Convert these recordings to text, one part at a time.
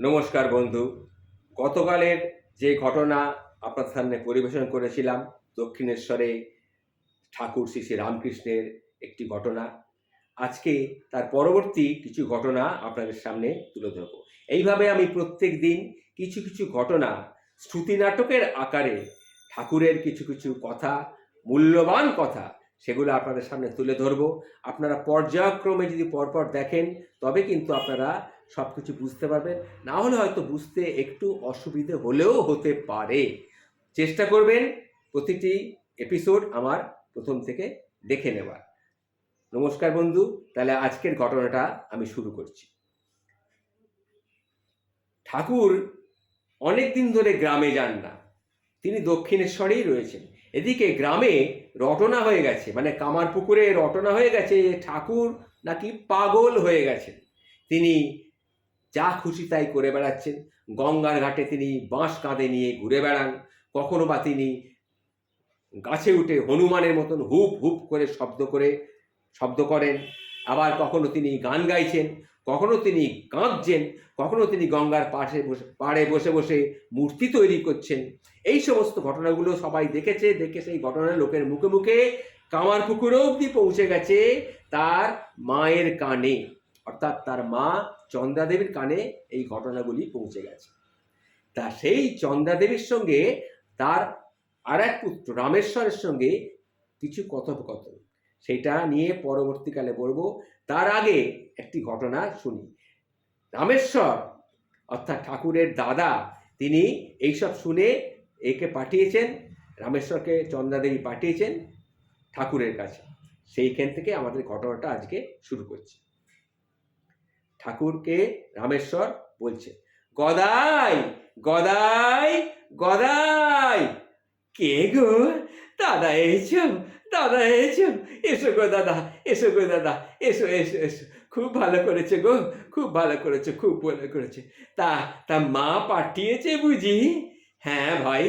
নমস্কার বন্ধু। গতকালের যে ঘটনা আপনার সামনে পরিবেশন করেছিলাম, দক্ষিণেশ্বরে ঠাকুর শ্রী শ্রী রামকৃষ্ণের একটি ঘটনা। আজকে তার পরবর্তী কিছু ঘটনা আপনাদের সামনে তুলে ধরব। এইভাবে আমি প্রত্যেক দিন কিছু কিছু ঘটনা শ্রুতি নাটকের আকারে ঠাকুরের কিছু কিছু কথা, মূল্যবান কথা, সেগুলো আপনাদের সামনে তুলে ধরব। আপনারা পর্যায়ক্রমে যদি পরপর দেখেন, তবে কিন্তু আপনারা সব কিছু বুঝতে পারবেন না হলে হয়তো বুঝতে একটু অসুবিধে হলেও হতে পারে। চেষ্টা করবেন প্রতিটি এপিসোড আমার প্রথম থেকে দেখে নেওয়ার। নমস্কার বন্ধু, তাহলে আজকের ঘটনাটা আমি শুরু করছি। ঠাকুর অনেক দিন ধরে গ্রামে যান না। তিনি দক্ষিণেশ্বরেই রয়েছেন। এদিকে গ্রামে রটনা হয়ে গেছে। মানে কামার পুকুরে রটনা হয়ে গেছে। ঠাকুর নাকি পাগল হয়ে গেছেন। তিনি যা খুশি তাই করে বেড়াচ্ছেন। গঙ্গার ঘাটে তিনি বাঁশ কাঁধে নিয়ে ঘুরে বেড়ান। কখনো বা তিনি গাছে উঠে হনুমানের মতন হুপ হুপ করে শব্দ করে, শব্দ করেন। আবার কখনো তিনি গান গাইছেন, কখনো তিনি কাঁদছেন, কখনো তিনি গঙ্গার পাশে বসে, পাড়ে বসে বসে মূর্তি তৈরি করছেন। এই সমস্ত ঘটনাগুলো সবাই দেখেছে, দেখে সেই ঘটনা লোকের মুখে মুখে কামার পুকুরও অব্দি পৌঁছে গেছে তার মায়ের কানে। অর্থাৎ তার মা চন্দ্রাদেবীর কানে এই ঘটনাগুলি পৌঁছে গেছে। তা সেই চন্দ্রাদেবীর সঙ্গে তার আর এক পুত্র রামেশ্বরের সঙ্গে কিছু কথোপকথন। সেটা নিয়ে পরবর্তীকালে বলব, তার আগে একটি ঘটনা শুনি। রামেশ্বর, অর্থাৎ ঠাকুরের দাদা, তিনি এইসব শুনে একে পাঠিয়েছেন, রামেশ্বরকে চন্দ্রাদেবী পাঠিয়েছেন ঠাকুরের কাছে। সেইখান থেকে আমাদের ঘটনাটা আজকে শুরু করছি। ঠাকুরকে রামেশ্বর বলছে, গদাই গদাই গদাই। কে গো? দাদা এসো দাদা এসো। এসো গো দাদা, এসো গো দাদা, এসো এসো এসো। খুব ভালো করেছে গো, খুব ভালো করেছে, খুব ভালো করেছে। তা তা মা পাঠিয়েছে বুঝি? হ্যাঁ ভাই,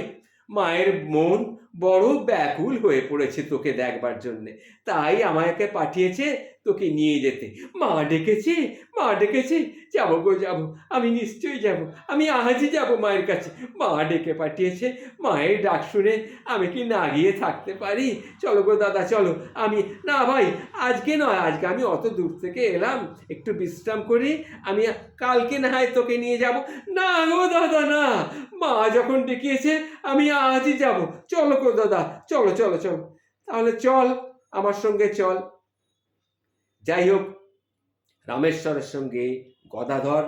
মায়ের মন বড় ব্যাকুল হয়ে পড়েছে তোকে দেখবার জন্যে। তাই আমাকে পাঠিয়েছে তোকে নিয়ে যেতে। মা ডেকেছে মা ডেকেছে। যাব গো, যাব। আমি নিশ্চয়ই যাব। আমি আজই যাব মায়ের কাছে। মা ডেকে পাঠিয়েছে। মায়ের ডাক শুনে আমি কি না গিয়ে থাকতে পারি? চলো গো দাদা, চলো। আমি, না ভাই, আজকে নয়, আজকে আমি অত দূর থেকে এলাম। একটু বিশ্রাম করি। আমি কালকে না হয় তোকে নিয়ে যাব। না গো দাদা, না। মা যখন ডেকেছে, আমি আজই যাব। চলো গো দাদা, চলো চলো চলো। তাহলে চল, আমার সঙ্গে চল। যাই হোক রামেশ্বরের সঙ্গে গদাধর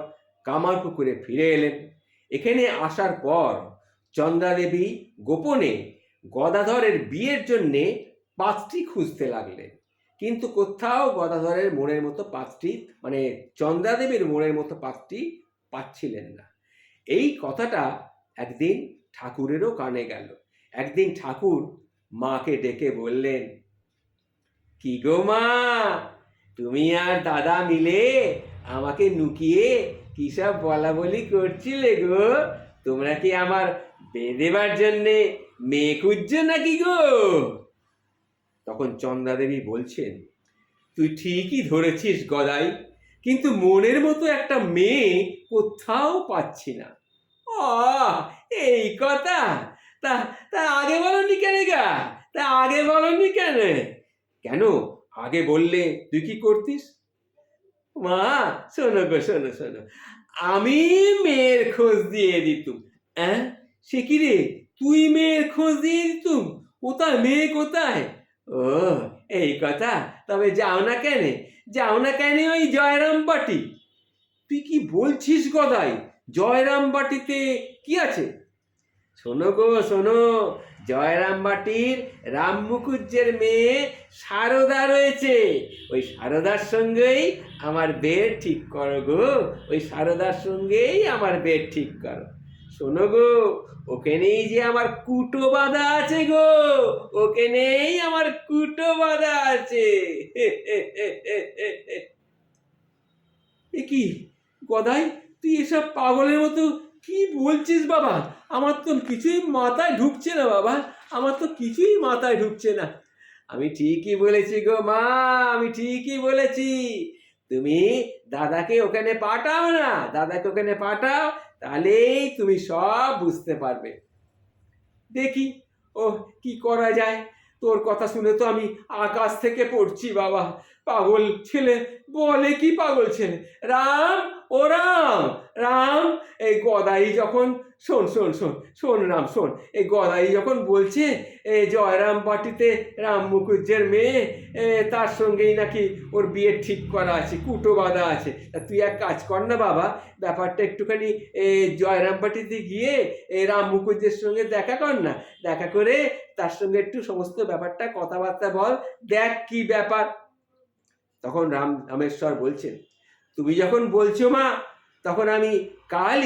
কামারপুকুরে ফিরে এলেন। এখানে আসার পর চন্দ্রাদেবী গোপনে গদাধরের বিয়ের জন্যে পাত্রী খুঁজতে লাগলেন। কিন্তু কোথাও গদাধরের মনের মতো পাত্রী মানে চন্দ্রাদেবীর মনের মতো পাত্রী পাচ্ছিলেন না। এই কথাটা একদিন ঠাকুরেরও কানে গেল। একদিন ঠাকুর মাকে ডেকে বললেন, কি গো মা তুমি আর দাদা মিলে আমাকে নুকিয়ে কি সব বলা বলি করছিলে গো? তোমরা কি আমার বেঁধেবার জন্যে মেয়ে খুঁজছো নাকি গো? তখন চন্দ্রাদেবী বলছেন, তুই ঠিকই ধরেছিস গদাই, কিন্তু মনের মতো একটা মেয়ে কোথাও পাচ্ছি না। ও এই কথা? তা তা আগে বলনি কেন গা? তা আগে বলনি কেন? কেন? আগে বললে তুই কি করতিস? মা, শোনো গো, শোনো শোনো। আমি মেয়ের খোঁজ দিয়ে দিতুম হ্যাঁ সে কি রে? তুই মেয়ের খোঁজ দিয়ে দিতুম? কোথায়? মেয়ে কোথায়? ও, এই কথা। তবে যাও না কেন? যাও না কেন ওই জয়রাম বাটি? তুই কি বলছিস গদাই? জয়রাম বাটিতে কি আছে? শোনো গো, শোনো। জয়রাম বাটির রাম মুখুজ্জের মেয়ে সারদা রয়েছে। ওই সারদার সঙ্গেই আমার বেড ঠিক করো গো। ওই সারদার সঙ্গেই আমার বেড ঠিক করো। শোনো গো ওখানেই যে আমার কুটো বাঁধা আছে গো। ওকে নেই আমার কুটো বাঁধা আছে। এ কি, গদাই, তুই এসব পাগলের মতো কি বলছিস বাবা? আমার তো কিছুই মাথায় ঢুকছে না, বাবা। আমার তো কিছুই মাথায় ঢুকছে না। আমি ঠিকই বলেছি গো মা, আমি ঠিকই বলেছি। তুমি দাদাকে ওখানে পাঠাও না, দাদাকে ওখানে পাঠাও, তাহলেই তুমি সব বুঝতে পারবে। দেখি ও কি করা যায়? তোর কথা শুনে তো আমি আকাশ থেকে পড়ছি, বাবা। পাগল ছেলে, বলে কি পাগল ছেলে? রাম ও রাম রাম এই গদাই যখন, শোন শোন শোন শোন রাম, শোন। এই গদাই যখন বলছে এই জয়রাম বাটিতে রাম মুখুজ্জের মেয়ে তার সঙ্গেই নাকি ওর বিয়ে ঠিক করা আছে, কুটো বাঁধা আছে। তা তুই এক কাজ কর না বাবা, ব্যাপারটা একটুখানি জয়রাম বাটিতে গিয়ে রাম মুখুজ্জের সঙ্গে দেখা কর না। দেখা করে তার সঙ্গে একটু সমস্ত ব্যাপারটা, কথাবার্তা বল, দেখ কি ব্যাপার। তখন রাম, রামেশ্বর বলছেন, তুমি যখন বলছো মা, তখন আমি কালই